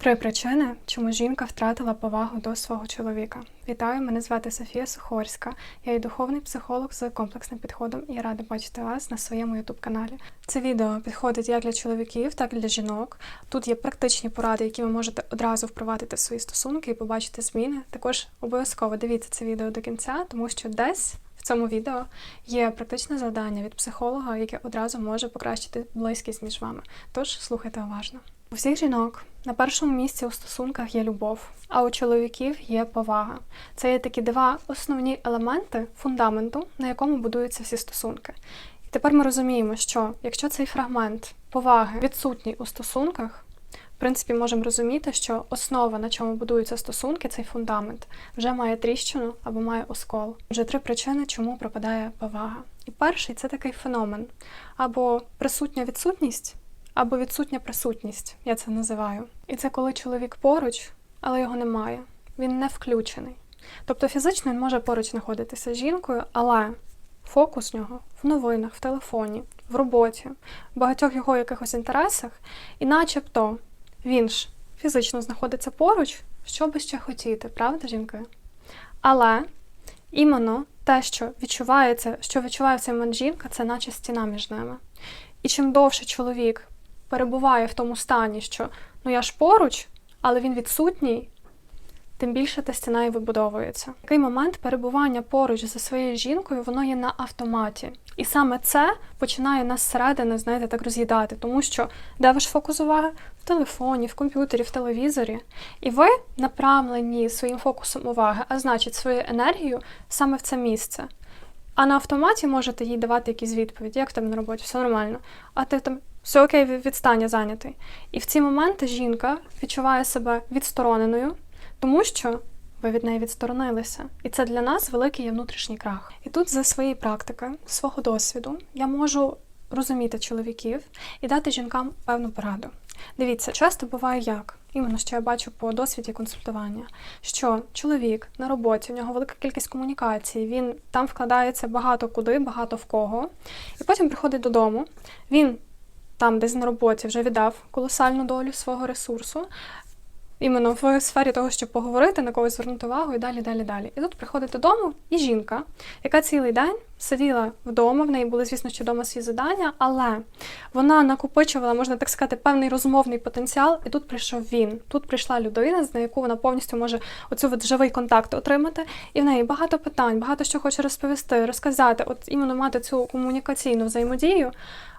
Три причини, чому жінка втратила повагу до свого чоловіка. Вітаю, мене звати Софія Сухорська. Я є духовний психолог з комплексним підходом і рада бачити вас на своєму youtube каналі. Це відео підходить як для чоловіків, так і для жінок. Тут є практичні поради, які ви можете одразу впровадити в свої стосунки і побачити зміни. Також обов'язково дивіться це відео до кінця, тому що десь. В цьому відео є практичне завдання від психолога, яке одразу може покращити близькість між вами. Тож слухайте уважно. У всіх жінок на першому місці у стосунках є любов, а у чоловіків є повага. Це є такі два основні елементи фундаменту, на якому будуються всі стосунки. І тепер ми розуміємо, що якщо цей фрагмент поваги відсутній у стосунках, в принципі, можемо розуміти, що основа, на чому будуються стосунки, цей фундамент, вже має тріщину або має оскол. Вже три причини, чому пропадає повага. І перший це такий феномен або присутня відсутність, або відсутня присутність, я це називаю. І це коли чоловік поруч, але його немає. Він не включений. Тобто фізично він може поруч знаходитися з жінкою, але фокус нього в новинах, в телефоні, в роботі, в багатьох його якихось інтересах, і начебто він ж фізично знаходиться поруч, що би ще хотіти, правда, жінки? Але іменно те, що відчувається, що відчуває в цей момент жінка, це наче стіна між ними. І чим довше чоловік перебуває в тому стані, що ну я ж поруч, але він відсутній, тим більше та стіна і вибудовується. Такий момент перебування поруч зі своєю жінкою, воно є на автоматі. І саме це починає нас зсередини, знаєте, так роз'їдати, тому що де ваш фокус уваги? В телефоні, в комп'ютері, в телевізорі. І ви направлені своїм фокусом уваги, а значить, свою енергію саме в це місце. А на автоматі можете їй давати якісь відповіді, як тебе на роботі, все нормально. А ти там все окей, відстань, я зайнятий. І в ці моменти жінка відчуває себе відстороненою, тому що ви від неї відсторонилися. І це для нас великий є внутрішній крах. І тут, за своєї практики, свого досвіду, я можу розуміти чоловіків і дати жінкам певну пораду. Дивіться, часто буває як. Іменно що я бачу по досвіді консультування, що чоловік на роботі, в нього велика кількість комунікацій, він там вкладається багато куди, багато в кого, і потім приходить додому. Він там, десь на роботі, вже віддав колосальну долю свого ресурсу, іменно в сфері того, щоб поговорити, на когось звернути увагу і далі, далі, далі. І тут приходить додому і жінка, яка цілий день сиділа вдома, в неї були, звісно, що вдома свої завдання, але вона накопичувала, можна так сказати, певний розмовний потенціал, і тут прийшов він. Тут прийшла людина, на яку вона повністю може оцю от живий контакт отримати, і в неї багато питань, багато що хоче розповісти, розказати, от іменно мати цю комунікаційну взаємодію.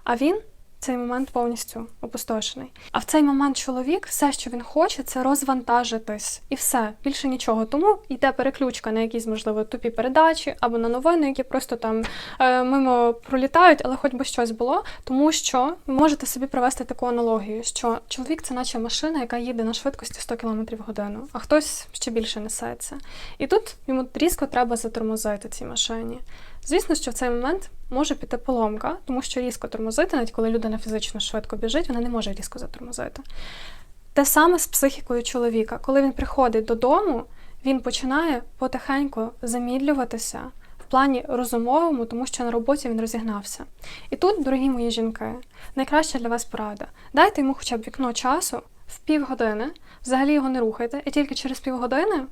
А він цей момент повністю опустошений. А в цей момент чоловік все, що він хоче, це розвантажитись і все, більше нічого. Тому йде переключка на якісь, можливо, тупі передачі або на новини, які просто там е, мимо пролітають, але хоч би щось було. Тому що ви можете собі провести таку аналогію, що чоловік це наче машина, яка їде на швидкості 100 км в годину, а хтось ще більше несеться. І тут йому різко треба затормозити цій машині. Звісно, що в цей момент може піти поломка, тому що різко тормозити, навіть коли людина фізично швидко біжить, вона не може різко затормозити. Те саме з психікою чоловіка. Коли він приходить додому, він починає потихеньку замідлюватися в плані розумовому, тому що на роботі він розігнався. І тут, дорогі мої жінки, найкраща для вас порада. Дайте йому хоча б вікно часу в півгодини, взагалі його не рухайте, і тільки через півгодини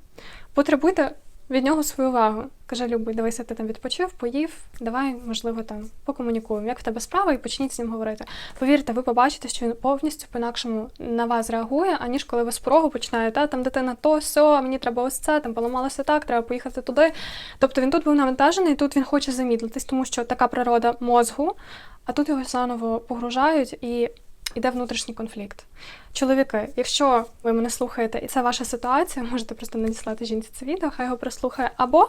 потребуйте від нього свою увагу. Каже, Любий, дивися, ти там відпочив, поїв, давай, можливо, там покомунікуємо. Як в тебе справа, і почніть з ним говорити. Повірте, ви побачите, що він повністю по-інакшому на вас реагує, аніж коли ви з порогу починаєте, там дитина то, сьо, мені треба ось це, там поламалося так, треба поїхати туди. Тобто він тут був навантажений, тут він хоче замідлитись, тому що така природа мозгу, а тут його заново погружають і. Іде внутрішній конфлікт. Чоловіки, якщо ви мене слухаєте, і це ваша ситуація, можете просто надіслати жінці це відео, хай його прослухає. Або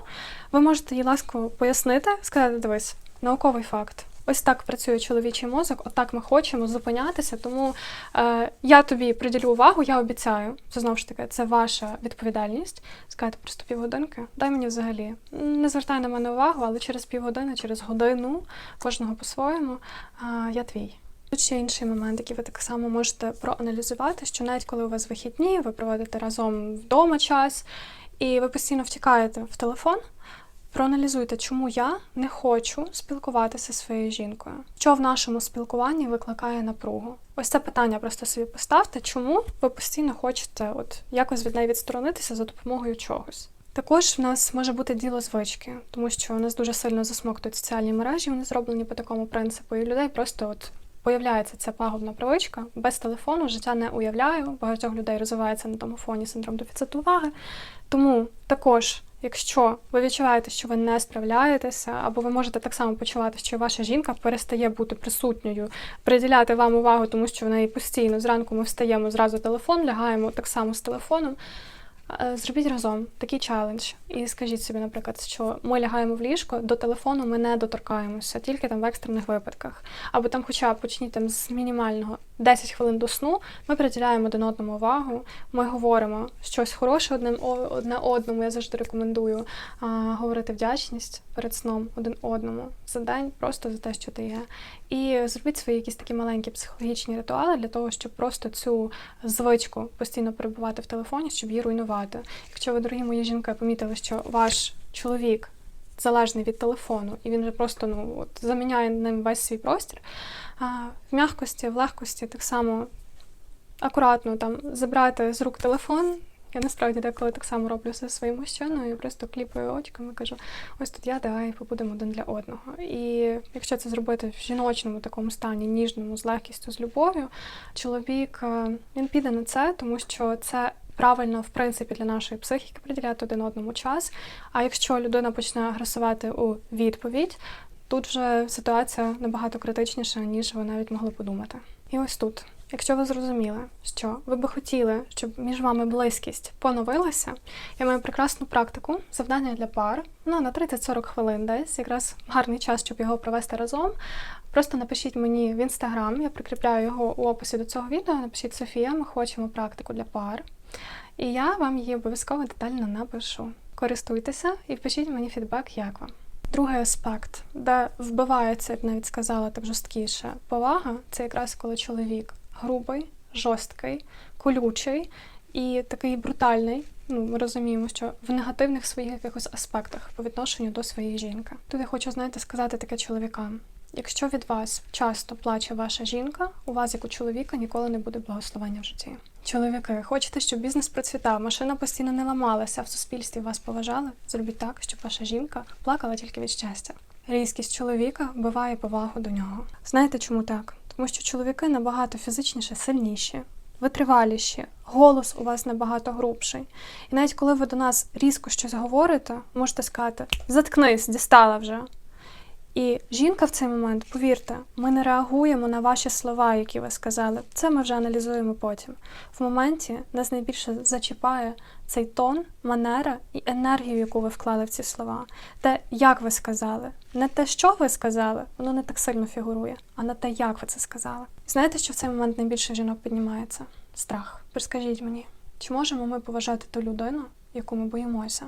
ви можете їй ласково пояснити, сказати, дивись, науковий факт. Ось так працює чоловічий мозок, отак ми хочемо зупинятися. Тому е, я тобі приділю увагу, я обіцяю. Це знову ж таки, це ваша відповідальність. Сказати просто півгодинки. Дай мені взагалі. Не звертай на мене увагу, але через півгодини, через годину, кожного по-своєму, е, я твій. Тут ще інший момент, який ви так само можете проаналізувати, що навіть коли у вас вихідні, ви проводите разом вдома час, і ви постійно втікаєте в телефон, Проаналізуйте, чому я не хочу спілкуватися зі своєю жінкою. Що в нашому спілкуванні викликає напругу? Ось це питання просто собі поставте, чому ви постійно хочете от якось від неї відсторонитися за допомогою чогось. Також в нас може бути діло звички, тому що у нас дуже сильно засмоктують соціальні мережі, вони зроблені по такому принципу, і людей просто от появляється ця пагубна привичка. Без телефону життя не уявляю. Багатьох людей розвивається на тому фоні синдром дефіциту уваги. Тому також, якщо ви відчуваєте, що ви не справляєтеся, або ви можете так само почувати, що ваша жінка перестає бути присутньою, приділяти вам увагу, тому що в неї постійно зранку ми встаємо зразу телефон, лягаємо так само з телефоном. Е, Зробіть разом такий челендж і скажіть собі, наприклад, що ми лягаємо в ліжко, до телефону ми не доторкаємося, тільки там в екстрених випадках. Або там, хоча б почніть там з мінімального 10 хвилин до сну, ми приділяємо один одному увагу, ми говоримо щось хороше одним одне одному. Я завжди рекомендую а, говорити вдячність перед сном один одному за день, просто за те, що ти є. І зробіть свої якісь такі маленькі психологічні ритуали для того, щоб просто цю звичку постійно перебувати в телефоні, щоб її руйнувати. Якщо ви, дорогі мої жінки, помітили, що ваш чоловік залежний від телефону, і він вже просто ну от заміняє ним весь свій простір. А, в м'якості, в легкості так само акуратно там забрати з рук телефон. Я насправді деколи так само роблю зі своїм мужчиною, просто кліпаю очками, кажу, ось тут я, давай побудемо один для одного. І якщо це зробити в жіночному такому стані, ніжному, з легкістю, з любов'ю, чоловік е, він піде на це, тому що це правильно, в принципі, для нашої психіки приділяти один одному час. А якщо людина почне агресувати у відповідь, тут вже ситуація набагато критичніша, ніж ви навіть могли подумати. І ось тут. Якщо ви зрозуміли, що ви би хотіли, щоб між вами близькість поновилася, я маю прекрасну практику, завдання для пар, ну, на 30-40 хвилин десь, якраз гарний час, щоб його провести разом. Просто напишіть мені в інстаграм, я прикріпляю його у описі до цього відео. Напишіть Софія, ми хочемо практику для пар. І я вам її обов'язково детально напишу. Користуйтеся і пишіть мені фідбек, як вам. Другий аспект, де вбивається, я б навіть сказала так жорсткіше, повага це якраз коли чоловік грубий, жорсткий, колючий і такий брутальний. Ну, ми розуміємо, що в негативних своїх якихось аспектах по відношенню до своєї жінки. Тут я хочу, знаєте, сказати таке чоловікам. Якщо від вас часто плаче ваша жінка, у вас, як у чоловіка, ніколи не буде благословення в житті. Чоловіки, хочете, щоб бізнес процвітав, машина постійно не ламалася, в суспільстві вас поважали? Зробіть так, щоб ваша жінка плакала тільки від щастя. Різкість чоловіка вбиває повагу до нього. Знаєте, чому так? Тому що чоловіки набагато фізичніше, сильніші, витриваліші, голос у вас набагато грубший. І навіть коли ви до нас різко щось говорите, можете сказати: заткнись, дістала вже. І жінка в цей момент, повірте, ми не реагуємо на ваші слова, які ви сказали. Це ми вже аналізуємо потім. В моменті нас найбільше зачіпає цей тон, манера і енергію, яку ви вклали в ці слова. Те, як ви сказали. Не те, що ви сказали, воно не так сильно фігурує, а на те, як ви це сказали. Знаєте, що в цей момент найбільше жінок піднімається? Страх. Скажіть мені, чи можемо ми поважати ту людину, яку ми боїмося?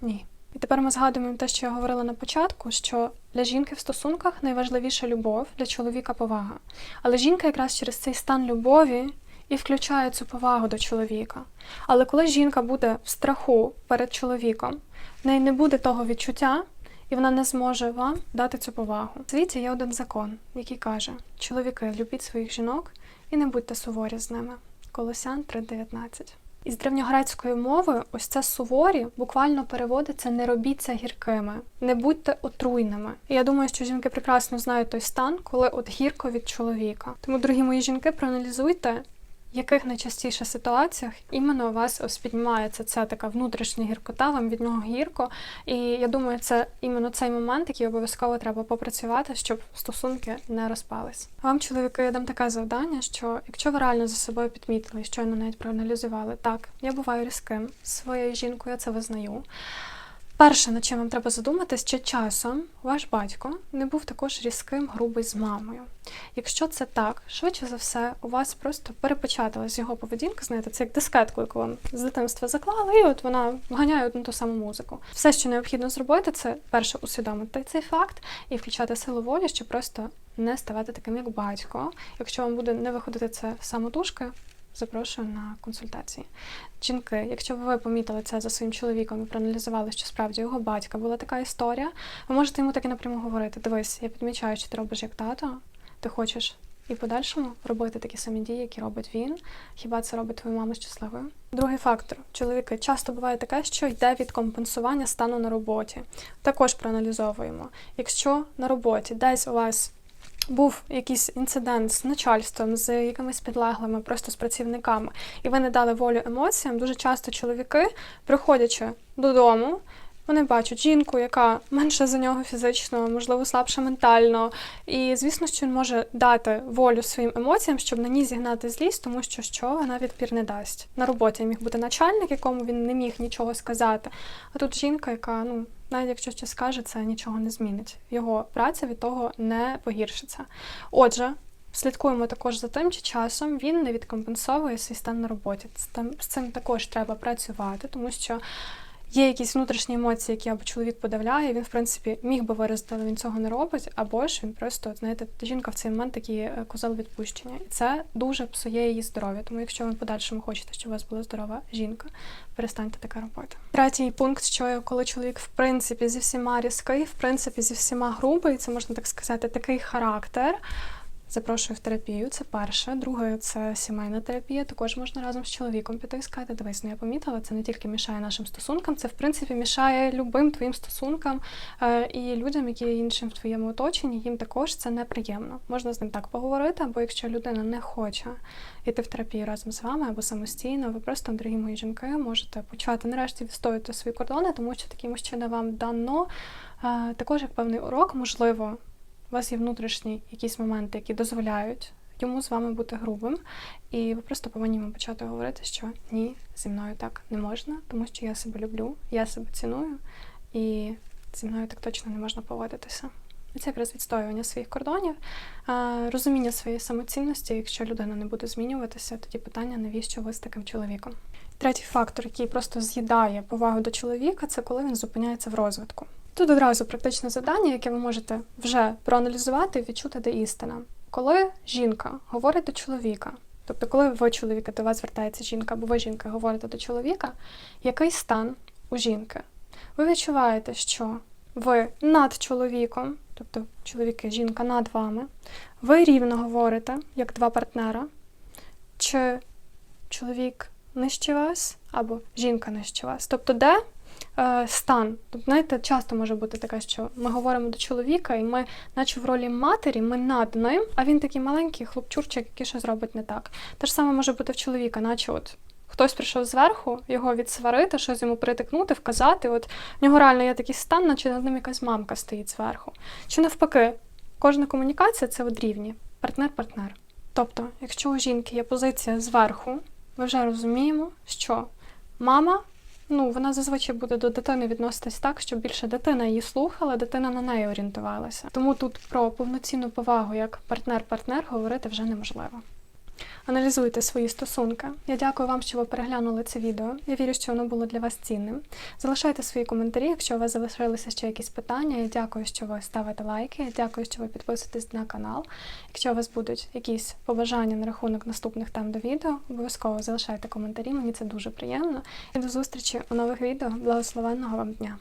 Ні. І тепер ми згадуємо те, що я говорила на початку, що для жінки в стосунках найважливіша любов, для чоловіка повага. Але жінка якраз через цей стан любові і включає цю повагу до чоловіка. Але коли жінка буде в страху перед чоловіком, в неї не буде того відчуття, і вона не зможе вам дати цю повагу. В світі є один закон, який каже: чоловіки, любіть своїх жінок і не будьте суворі з ними. Колосян 3.19. Із древньогрецької мови ось це суворі буквально переводиться не робіться гіркими, не будьте отруйними. І я думаю, що жінки прекрасно знають той стан, коли от гірко від чоловіка. Тому, дорогі мої жінки, проаналізуйте, в яких найчастіше ситуаціях іменно у вас ось піднімається ця така внутрішня гіркота, вам від нього гірко. І я думаю, це іменно цей момент, який обов'язково треба попрацювати, щоб стосунки не розпались. Вам, чоловіки, я дам таке завдання, що якщо ви реально за собою підмітили, щойно навіть проаналізували, так, я буваю різким своєю жінкою, я це визнаю. Перше, над чим вам треба задуматись, чи часом ваш батько не був також різким, грубий з мамою. Якщо це так, швидше за все, у вас просто перепечаталась його поведінка, знаєте, це як дискетку, яку вам з дитинства заклали, і от вона вганяє одну ту саму музику. Все, що необхідно зробити, це перше усвідомити цей факт і включати силу волі, щоб просто не ставати таким, як батько. Якщо вам буде не виходити це самотужки, запрошую на консультації. Жінки, якщо ви помітили це за своїм чоловіком і проаналізували, що справді його батька була така історія, ви можете йому так і напряму говорити: дивись, я підмічаю, що ти робиш як тато, ти хочеш і в подальшому робити такі самі дії, які робить він. Хіба це робить твою маму щасливою? Другий фактор: чоловіки часто буває таке, що йде від компенсування стану на роботі. Також проаналізовуємо. Якщо на роботі десь у вас був якийсь інцидент з начальством, з якимись підлеглими, просто з працівниками, і ви не дали волю емоціям, дуже часто чоловіки, приходячи додому, вони бачать жінку, яка менше за нього фізично, можливо, слабша ментально. І звісно, що він може дати волю своїм емоціям, щоб на ній зігнати злість, тому що що вона відпір не дасть. На роботі міг бути начальник, якому він не міг нічого сказати. А тут жінка, яка, ну, навіть якщо щось скаже, це нічого не змінить. Його праця від того не погіршиться. Отже. Слідкуємо також за тим, чи часом він не відкомпенсовує свій стан на роботі. З цим також треба працювати, тому що є якісь внутрішні емоції, які або чоловік подавляє, він, в принципі, міг би виразити, але він цього не робить, або ж він просто, знаєте, жінка в цей момент такий е, козел відпущення. І це дуже псує її здоров'я. Тому якщо ви в подальшому хочете, щоб у вас була здорова жінка, перестаньте таке робити. Третій пункт, що коли чоловік в принципі зі всіма різкий, в принципі, зі всіма грубий, це можна так сказати, такий характер. Запрошую в терапію, це перше. Друге, це сімейна терапія. Також можна разом з чоловіком піти і сказати, дивись, ну я помітила, це не тільки мішає нашим стосункам, це в принципі мішає любим твоїм стосункам е, і людям, які є іншим в твоєму оточенні, їм також це неприємно. Можна з ним так поговорити, або якщо людина не хоче йти в терапію разом з вами або самостійно, ви просто, дорогі мої жінки, можете почати нарешті відстоювати свої кордони, тому що такі мужчини вам дано. Е, Також як певний урок, можливо, у вас є внутрішні якісь моменти, які дозволяють йому з вами бути грубим, і ви просто повинні йому почати говорити, що ні, зі мною так не можна, тому що я себе люблю, я себе ціную, і зі мною так точно не можна поводитися. Це якраз відстоювання своїх кордонів, розуміння своєї самоцінності. Якщо людина не буде змінюватися, тоді питання, навіщо ви з таким чоловіком. Третій фактор, який просто з'їдає повагу до чоловіка, це коли він зупиняється в розвитку. Тут одразу практичне завдання, яке ви можете вже проаналізувати і відчути, де істина. Коли жінка говорить до чоловіка, тобто, коли ви чоловіка, до вас звертається жінка, або ви жінка говорите до чоловіка, який стан у жінки? Ви відчуваєте, що ви над чоловіком, тобто чоловік і жінка над вами, ви рівно говорите, як два партнера, чи чоловік нижче вас, або жінка нижче вас. Тобто, де стан? Тобто, знаєте, часто може бути таке, що ми говоримо до чоловіка, і ми, наче в ролі матері, ми над ним, а він такий маленький хлопчурчик, який щось робить не так. Те ж саме може бути в чоловіка, наче от. Хтось прийшов зверху, його відсварити, щось йому притикнути, вказати. От в нього реально є такий стан, наче над ним якась мамка стоїть зверху. Чи навпаки, кожна комунікація це от рівні, партнер-партнер. Тобто, якщо у жінки є позиція зверху, ми вже розуміємо, що мама, ну, вона зазвичай буде до дитини відноситись так, щоб більше дитина її слухала, дитина на неї орієнтувалася. Тому тут про повноцінну повагу як партнер-партнер говорити вже неможливо. Аналізуйте свої стосунки. Я дякую вам, що ви переглянули це відео. Я вірю, що воно було для вас цінним. Залишайте свої коментарі, якщо у вас залишилися ще якісь питання. Я дякую, що ви ставите лайки. Я дякую, що ви підписуєтесь на канал. Якщо у вас будуть якісь побажання на рахунок наступних тем до відео, обов'язково залишайте коментарі. Мені це дуже приємно. І до зустрічі у нових відео. Благословенного вам дня!